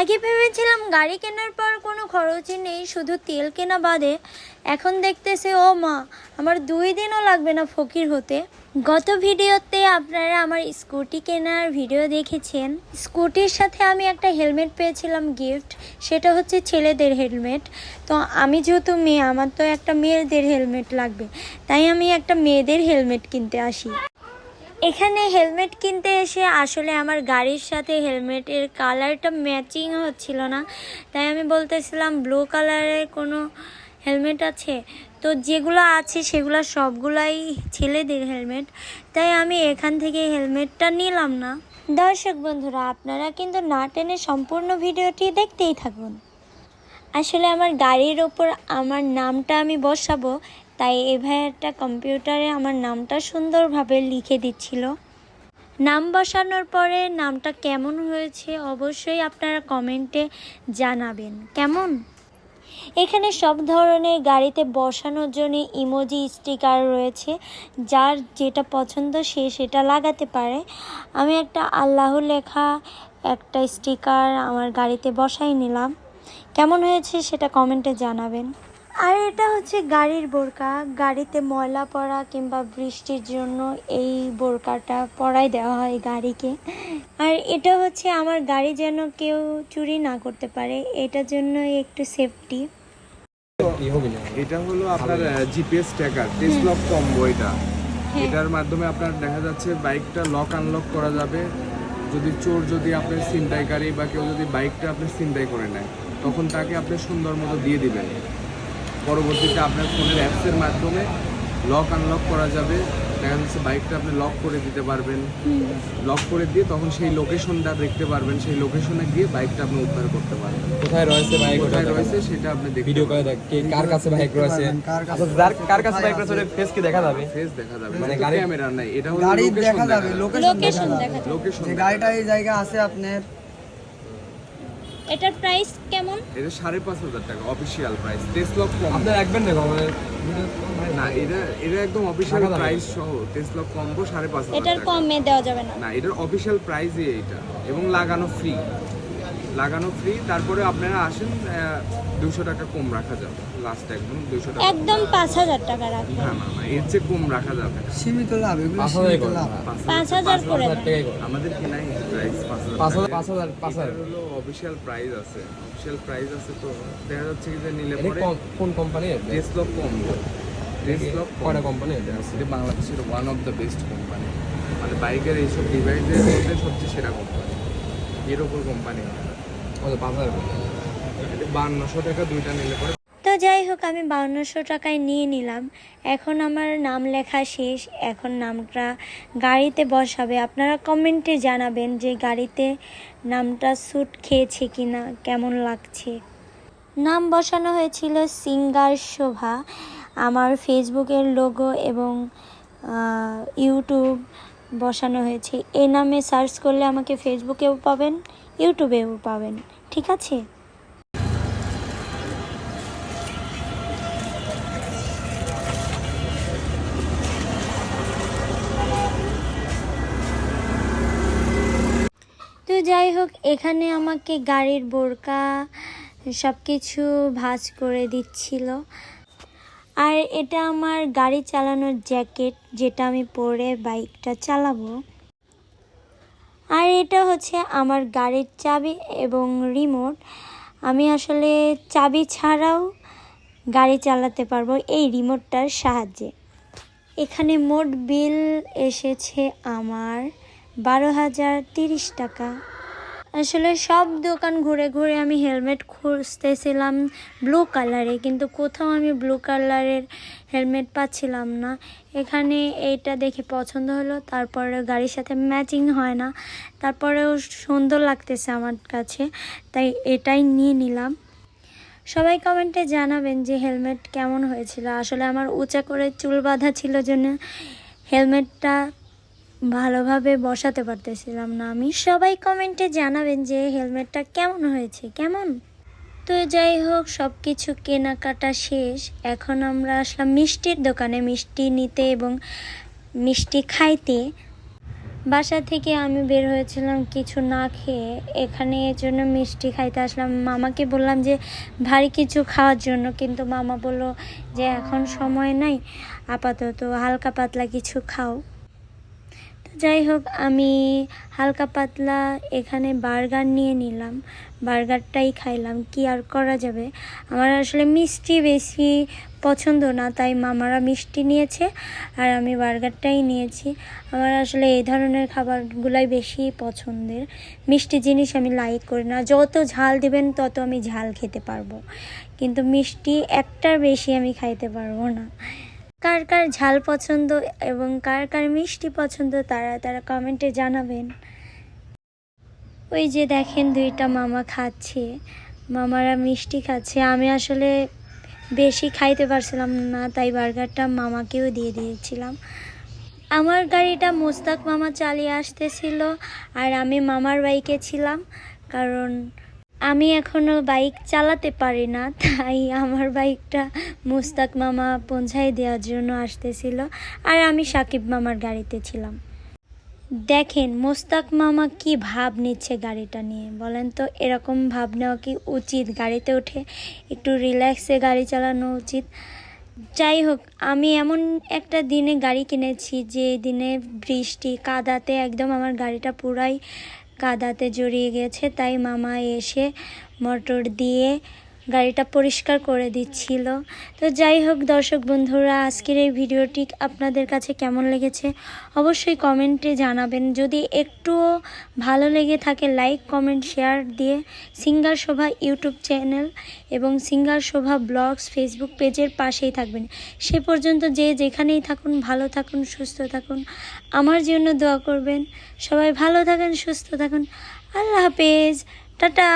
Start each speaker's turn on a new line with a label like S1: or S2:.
S1: আগে ভেবেছিলাম গাড়ি কেনার পর কোনো খরচই নেই, শুধু তেল কেনা বাদে। এখন দেখতেছে, ও মা, আমার দুই দিনও লাগবে না ফকির হতে। গত ভিডিওতে আপনারা আমার স্কুটি কেনার ভিডিও দেখেছেন। স্কুটির সাথে আমি একটা হেলমেট পেয়েছিলাম, গিফট। সেটা হচ্ছে ছেলেদের হেলমেট। তো আমি যেহেতু মেয়ে, আমার তো একটা মেয়েদের হেলমেট লাগবে। তাই আমি একটা মেয়েদের হেলমেট কিনতে আসি। এখানে হেলমেট কিনতে এসে আসলে আমার গাড়ির সাথে হেলমেটের কালারটা ম্যাচিং হচ্ছিল না। তাই আমি বলতেছিলাম, ব্লু কালারের কোনো হেলমেট আছে? তো যেগুলো আছে সেগুলো সবগুলাই ছেলেদের হেলমেট। তাই আমি এখান থেকে হেলমেটটা নিলাম না। দর্শক বন্ধুরা, আপনারা কিন্তু না টেনে সম্পূর্ণ ভিডিওটি দেখতেই থাকুন। আসলে আমার গাড়ির ওপর আমার নামটা আমি বসাবো। তাই এই ভাইয়ারটা কম্পিউটারে আমার নামটা সুন্দরভাবে লিখে দিচ্ছিল। নাম বসানোর পরে নামটা কেমন হয়েছে অবশ্যই আপনারা কমেন্টে জানাবেন। কেমন? এখানে সব ধরনের গাড়িতে বসানোর জন্য ইমোজি স্টিকার রয়েছে। যার যেটা পছন্দ সে সেটা লাগাতে পারে। আমি একটা আল্লাহ লেখা একটা স্টিকার আমার গাড়িতে বসাই নিলাম। কেমন হয়েছে সেটা কমেন্টে জানাবেন। আর এটা হচ্ছে গাড়ির বোরকা। গাড়িতে ময়লা পড়া কিংবা বৃষ্টির জন্য এই বোরকাটা পরাই দেওয়া হয় গাড়িকে। আর এটা হচ্ছে আমার গাড়ি যেন কেউ চুরি না করতে পারে। এটার জন্য একটু সেফটি
S2: এটা হলো আপনার GPS tracker test lock combo এটা। এটার মাধ্যমে আপনার দেখা যাচ্ছে বাইকটা লক আনলক করা যাবে। যদি চোর যদি আপনার ছিনতাইকারী বা কেউ যদি বাইকটা আপনার ছিনতাই করে নেয় তখন তাকে আপনি সুন্দর মতো দিয়ে দিবেন। পরবর্তীতে আপনার ফোনের অ্যাপসের মাধ্যমে লক আনলক করা যাবে। দেখা যাচ্ছে বাইকটা আপনি লক করে দিতে পারবেন। লক করে দিয়ে তখন সেই লোকেশনটা দেখতে পারবেন। সেই লোকেশনে গিয়ে বাইকটা আপনি উদ্ধার করতে পারবেন।
S3: কোথায় রয়েছে বাইক
S2: কোথায় রয়েছে সেটা আপনি দেখতে
S3: ভিডিও করে দেখ কে কার কাছে বাইক রয়েছে? আচ্ছা যার কার কাছে বাইক রয়েছে ফেস কি দেখা যাবে?
S2: ফেস দেখা যাবে।
S3: মানে গাড়ি-
S2: ক্যামেরা নাই এটা হলো লোকেশন
S4: দেখা যাবে লোকেশন
S1: লোকেশন দেখা যায়
S2: লোকেশন
S4: যে গাড়িটা এই জায়গা আছে আপনার
S1: এটার প্রাইস কেমন?
S2: এটা সাড়ে পাঁচ হাজার টাকা official price test lock lock কম।
S3: আপনি একবার না মানে
S2: না এটা এটা একদম অফিসিয়াল প্রাইস সহ টেসলক লক কম্বো সাড়ে পাঁচ হাজার
S1: এটার। কমে দেওয়া যাবে না।
S2: না এটার অফিসিয়াল প্রাইসই এটা এবং লাগানো ফ্রি লাগানো ফ্রি তারপরে আপনারা আসেন দুশো টাকা কম রাখা যাবে লাস্ট একদম দুশো টাকা
S1: একদম পাঁচ হাজার টাকা রাখবেন
S2: না না না এর চেয়ে কম রাখা যাবে
S4: সীমিত লাভ এগুলো সীমিত লাভ।
S1: পাঁচ হাজার করে
S3: হাজার
S1: দেন।
S3: টাকাই করো।
S2: আমাদের প্রাইস পাঁচ হাজার
S3: পাঁচ হাজার পাঁচ হাজার
S2: হলো অফিসিয়াল প্রাইস আছে অফিসিয়াল প্রাইস আছে তো দেখা যাচ্ছে যে নিলে পরে
S3: কোন- কোন company
S2: test lock combo test lock
S3: কয়টা কোম্পানি এটা আছে
S2: এটা বাংলাদেশের one of the best company মানে বাইকের এইসব ডিভাইসের মধ্যে সবচেয়ে সেরা কোম্পানি এর ওপর কোম্পানি
S1: তো যাই হোক, আমি বাউন্নশো টাকায় নিয়ে নিলাম। এখন আমার নাম লেখা শেষ। এখন নামটা গাড়িতে বসাবে। আপনারা কমেন্টে জানাবেন যে গাড়িতে নামটা স্যুট খেয়েছে কি না কেমন লাগছে। নাম বসানো হয়েছিল সিঙ্গার শোভা। আমার ফেসবুকের লোগো এবং ইউটিউব বসানো হয়েছে। এই নামে সার্চ করলে আমাকে ফেসবুকেও পাবেন ইউটিউবেও পাবেন। ঠিক আছে? তো যাই হোক, এখানে আমাকে গাড়ির বোরকা সব কিছু ভাঁজ করে দিচ্ছিল। আর এটা আমার গাড়ি চালানোর জ্যাকেট, যেটা আমি পরে বাইকটা চালাবো। আর এটা হচ্ছে আমার গাড়ির চাবি এবং রিমোট আমি আসলে চাবি ছাড়াও গাড়ি চালাতে পারব এই রিমোটটার সাহায্যে। এখানে মোট বিল এসেছে আমার বারো হাজার তিরিশ টাকা। আসলে সব দোকান ঘুরে ঘুরে আমি হেলমেট খুঁজতেছিলাম ব্লু কালারে, কিন্তু কোথাও আমি ব্লু কালারের হেলমেট পাচ্ছিলাম না। এখানে এইটা দেখে পছন্দ হলো, তারপরে গাড়ির সাথে ম্যাচিং হয় না, তারপরেও সুন্দর লাগতেছে আমার কাছে, তাই এটাই নিয়ে নিলাম। সবাই কমেন্টে জানাবেন যে হেলমেট কেমন হয়েছিল। আসলে আমার উঁচা করে চুল বাঁধা ছিল জন্য হেলমেটটা ভালোভাবে বসাতে পারতেছিলাম না। আমি সবাই কমেন্টে জানাবেন যে হেলমেটটা কেমন হয়েছে, কেমন? তো যাই হোক সব কিছু কেনাকাটা শেষ। এখন আমরা আসলাম মিষ্টির দোকানে, মিষ্টি নিতে এবং মিষ্টি খাইতে। বাসা থেকে আমি বের হয়েছিলাম কিছু না খেয়ে। এখানে এর জন্য মিষ্টি খাইতে আসলাম। মামাকে বললাম যে, ভারী কিছু খাওয়ার জন্য। কিন্তু মামা বলল যে, এখন সময় নাই। আপাতত হালকা পাতলা কিছু খাও। যাই হোক আমি হালকা পাতলা এখানে বার্গার নিয়ে নিলাম। বার্গারটাই খাইলাম। কি আর করা যাবে? আমার আসলে মিষ্টি বেশি পছন্দ না, তাই মামারা মিষ্টি নিয়েছে আর আমি বার্গারটাই নিয়েছি। আমার আসলে এই ধরনের খাবারগুলাই বেশি পছন্দের। মিষ্টি জিনিস আমি লাইক করি না। যত ঝাল দিবেন, তত আমি ঝাল খেতে পারব। কিন্তু মিষ্টি একটার বেশি আমি খাইতে পারব না। কার কার ঝাল পছন্দ এবং কার কার মিষ্টি পছন্দ তারা তারা কমেন্টে জানাবেন। ওই যে দেখেন দুইটা মামা খাচ্ছে, মামারা মিষ্টি খাচ্ছে। আমি আসলে বেশি খাইতে পারছিলাম না, তাই বার্গারটা মামাকেও দিয়ে দিয়েছিলাম। আমার গাড়িটা মোস্তাক মামা চালিয়ে আসতেছিল আর আমি মামার বাইকে ছিলাম, কারণ আমি এখনও বাইক চালাতে পারি না, তাই আমার বাইকটা মুস্তাক মামা পৌঁছাই দেওয়ার জন্য আসতেছিল আর আমি সাকিব মামার গাড়িতে ছিলাম। দেখেন, মোস্তাক মামা কি ভাব নিচ্ছে গাড়িটা নিয়ে, বলেন তো, এরকম ভাব নেওয়া কি উচিত? গাড়িতে উঠে একটু রিল্যাক্সে গাড়ি চালানো উচিত? যাই হোক, আমি এমন একটা দিনে গাড়ি কিনেছি যে দিনে বৃষ্টি, কাদাতে একদম আমার গাড়িটা পুরাই কাদাতে জড়িয়ে গেছে তাই মামা এসে মোটর দিয়ে গাড়িটা পরিষ্কার করে দিচ্ছিল। তো যাই হোক দর্শক বন্ধুরা, আজকের এই ভিডিওটি আপনাদের কাছে কেমন লেগেছে অবশ্যই কমেন্টে জানাবেন। যদি একটুও ভালো লেগে থাকে লাইক কমেন্ট শেয়ার দিয়ে সিঙ্গার শোভা ইউটিউব চ্যানেল এবং সিঙ্গার শোভা ব্লগস ফেসবুক পেজের পাশেই থাকবেন। সে পর্যন্ত যে যেখানেই থাকুন, ভালো থাকুন, সুস্থ থাকুন। আমার জন্য দোয়া করবেন। সবাই ভালো থাকেন, সুস্থ থাকুন। আল্লাহ হাফেজ। টাটা।